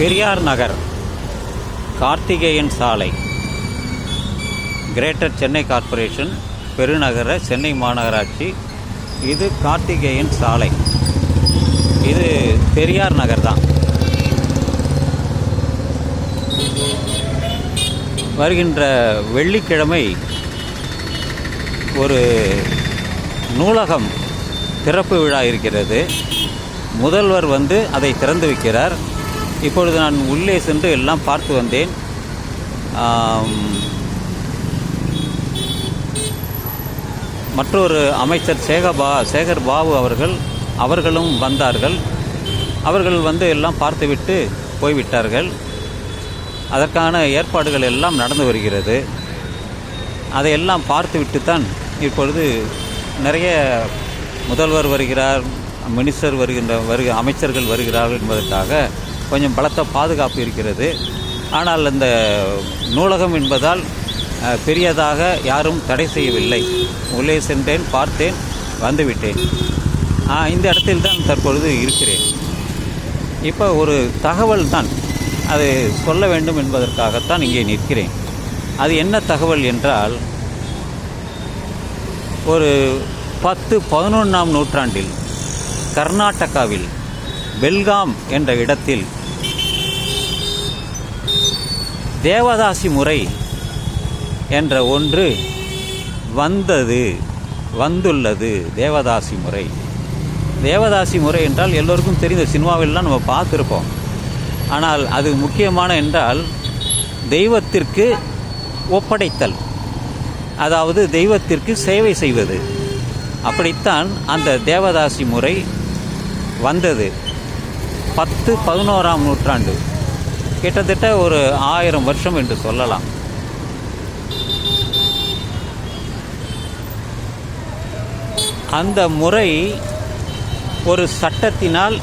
பெரியார் நகர் கார்த்திகேயன் சாலை greater Chennai corporation பெருநகர சென்னை மாநகராட்சி. இது கார்த்திகேயன் சாலை. இது பெரியார் நகர் தான். வருகின்ற வெள்ளிக்கிழமை ஒரு நூலகம் திறப்பு விழா இருக்கிறது. முதல்வர் வந்து அதை திறந்து வைக்கிறார். இப்பொழுது நான் உள்ளே சென்று எல்லாம் பார்த்து வந்தேன். மற்றொரு அமைச்சர் சேகபா சேகர் பாபு அவர்கள் அவர்களும் வந்தார்கள். அவர்கள் வந்து எல்லாம் பார்த்துவிட்டு போய்விட்டார்கள். அதற்கான ஏற்பாடுகள் எல்லாம் நடந்து வருகிறது. அதையெல்லாம் பார்த்துவிட்டு தான் இப்பொழுது நிறைய முதல்வர் வருகிறார் மினிஸ்டர் வருகின்ற வருக அமைச்சர்கள் வருகிறார்கள் என்பதற்காக கொஞ்சம் பலத்த பாதுகாப்பு இருக்கிறது. ஆனால் இந்த நூலகம் என்பதால் பெரியதாக யாரும் தடை செய்யவில்லை. உள்ளே சென்றேன் பார்த்தேன் வந்துவிட்டேன். இந்த இடத்தில் தான் தற்பொழுது இருக்கிறேன். இப்போ ஒரு தகவல் தான். அது சொல்ல வேண்டும் என்பதற்காகத்தான் இங்கே நிற்கிறேன். அது என்ன தகவல் என்றால் ஒரு பத்து பதினொன்றாம் நூற்றாண்டில் கர்நாடகாவில் பெல்காம் என்ற இடத்தில் தேவதாசி முறை என்ற ஒன்று வந்தது வந்துள்ளது தேவதாசி முறை. தேவதாசி முறை என்றால் எல்லோருக்கும் தெரிந்த சினிமாவிலாம் நம்ம பார்த்துருப்போம். ஆனால் அது முக்கியமான என்றால் தெய்வத்திற்கு ஒப்படைத்தல். அதாவது தெய்வத்திற்கு சேவை செய்வது. அப்படித்தான் அந்த தேவதாசி முறை வந்தது. பத்து பதினோராம் நூற்றாண்டு. கிட்டத்தட்ட ஒரு ஆயிரம் வருஷம் என்று சொல்லலாம். அந்த முறை ஒரு சட்டத்தினால்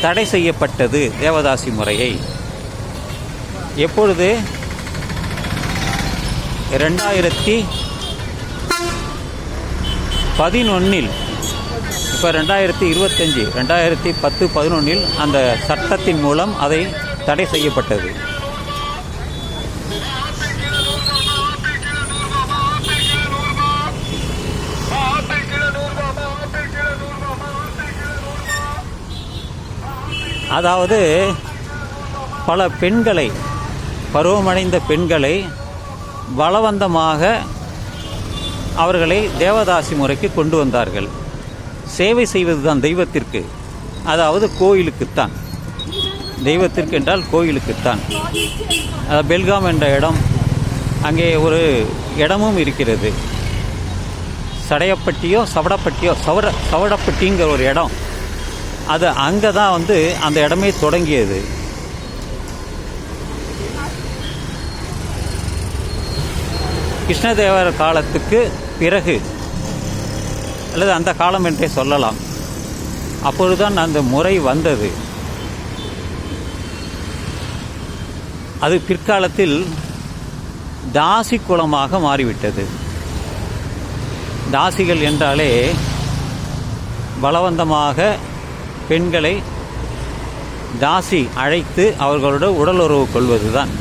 தடை செய்யப்பட்டது தேவதாசி முறையை. எப்பொழுது? ரெண்டாயிரத்தி பதினொன்னில் இப்போ ரெண்டாயிரத்தி இருபத்தஞ்சி ரெண்டாயிரத்தி பத்து பதினொன்றில் அந்த சட்டத்தின் மூலம் அதை தடை செய்யப்பட்டது. அதாவது பல பெண்களை பருவமடைந்த பெண்களை பலவந்தமாக அவர்களை தேவதாசி முறைக்கு கொண்டு வந்தார்கள். சேவை செய்வது தான் தெய்வத்திற்கு. அதாவது கோயிலுக்குத்தான். தெய்வத்திற்கு என்றால் கோயிலுக்குத்தான். அதாவது பெல்காம் என்ற இடம் அங்கே ஒரு இடமும் இருக்கிறது. சடையப்பட்டியோ சவடப்பட்டியோ சவட சவடப்பட்டிங்கிற ஒரு இடம். அது அங்கே தான் வந்து அந்த இடமே தொடங்கியது. கிருஷ்ணதேவர் காலத்துக்கு பிறகு அல்லது அந்த காலம் என்றே சொல்லலாம். அப்பொழுதுதான் அந்த முறை வந்தது. அது பிற்காலத்தில் தாசி குலமாக மாறிவிட்டது. தாசிகள் என்றாலே பலவந்தமாக பெண்களை தாசி அழைத்து அவர்களோட உடலுறவு கொள்வதுதான்.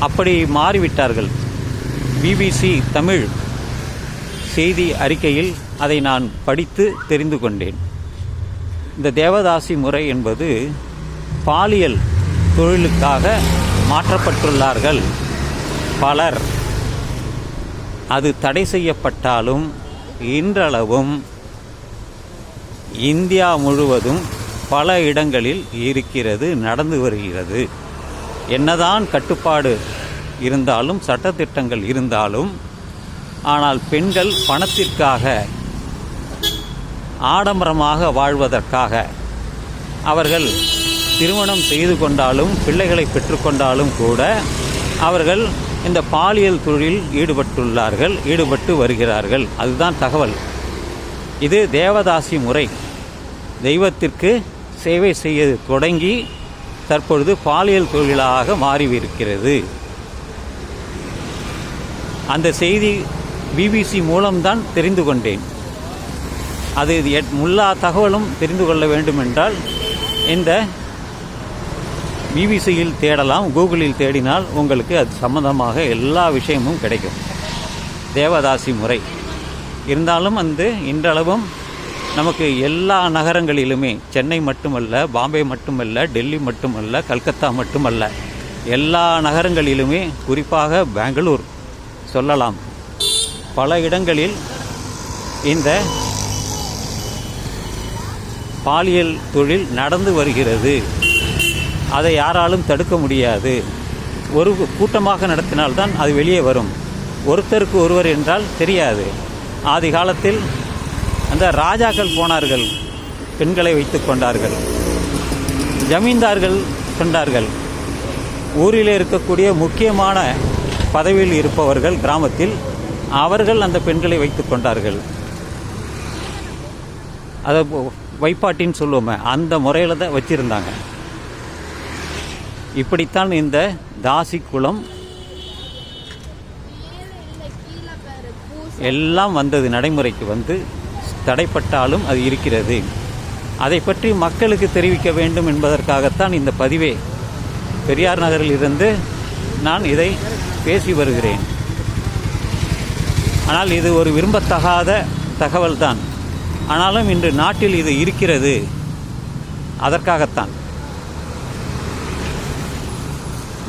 அப்படி மாறிவிட்டார்கள். பிபிசி தமிழ் செய்தி அறிக்கையில் அதை நான் படித்து தெரிந்து கொண்டேன். இந்த தேவதாசி முறை என்பது பாலியல் தொழிலுக்காக மாற்றப்பட்டுள்ளார்கள் பலர். அது தடை செய்யப்பட்டாலும் இன்றளவும் இந்தியா முழுவதும் பல இடங்களில் இருக்கிறது நடந்து வருகிறது. என்னதான் கட்டுப்பாடு இருந்தாலும் சட்டத்திட்டங்கள் இருந்தாலும் ஆனால் பெண்கள் பணத்திற்காக ஆடம்பரமாக வாழ்வதற்காக. அவர்கள் திருமணம் செய்து கொண்டாலும் பிள்ளைகளை பெற்றுக்கொண்டாலும் கூட அவர்கள் இந்த பாலியல் தொழிலில் ஈடுபட்டுள்ளார்கள் ஈடுபட்டு வருகிறார்கள். அதுதான் தகவல். இது தேவதாசி முறை. தெய்வத்திற்கு சேவை செய்ய தொடங்கி தற்பொழுது பாலியல் தொழிலாக மாறிவிருக்கிறது. அந்த செய்தி பிபிசி மூலம்தான் தெரிந்து கொண்டேன். அது எட்- முல்லா தகவலும் தெரிந்து கொள்ள வேண்டுமென்றால் இந்த பிபிசியில் தேடலாம் கூகுளில் தேடினால் உங்களுக்கு அது சம்மந்தமாக எல்லா விஷயமும் கிடைக்கும். தேவதாசி முறை. இருந்தாலும் வந்து இன்றளவும் நமக்கு எல்லா நகரங்களிலுமே சென்னை மட்டுமல்ல பாம்பே மட்டுமல்ல டெல்லி மட்டுமல்ல கல்கத்தா மட்டுமல்ல எல்லா நகரங்களிலுமே குறிப்பாக பெங்களூர் சொல்லலாம். பல இடங்களில் இந்த பாலியல் தொழில் நடந்து வருகிறது. அதை யாராலும் தடுக்க முடியாது. ஒரு கூட்டமாக நடத்தினால்தான் அது வெளியே வரும். ஒருத்தருக்கு ஒருவர் என்றால் தெரியாது. ஆதி காலத்தில் அந்த ராஜாக்கள் போனார்கள். பெண்களை வைத்து கொண்டார்கள். ஜமீன்தார்கள் கொண்டார்கள் ஊரில் இருக்கக்கூடிய முக்கியமான பதவியில் இருப்பவர்கள் கிராமத்தில் அவர்கள் அந்த பெண்களை வைத்து கொண்டார்கள். அதை வைப்பாட்டின்னு சொல்லுவோமே அந்த முறையில் தான் வச்சுருந்தாங்க. இப்படித்தான் இந்த தாசி குளம் எல்லாம் வந்தது நடைமுறைக்கு வந்து தடைப்பட்டாலும் அது இருக்கிறது. அதை பற்றி மக்களுக்கு தெரிவிக்க வேண்டும் என்பதற்காகத்தான் இந்த பதிவே. பெரியார் நகரில் இருந்து நான் இதை பேசி வருகிறேன். ஆனால் இது ஒரு விரும்பத்தகாத தகவல்தான். ஆனாலும் இன்று நாட்டில் இது இருக்கிறது. அதற்காகத்தான்.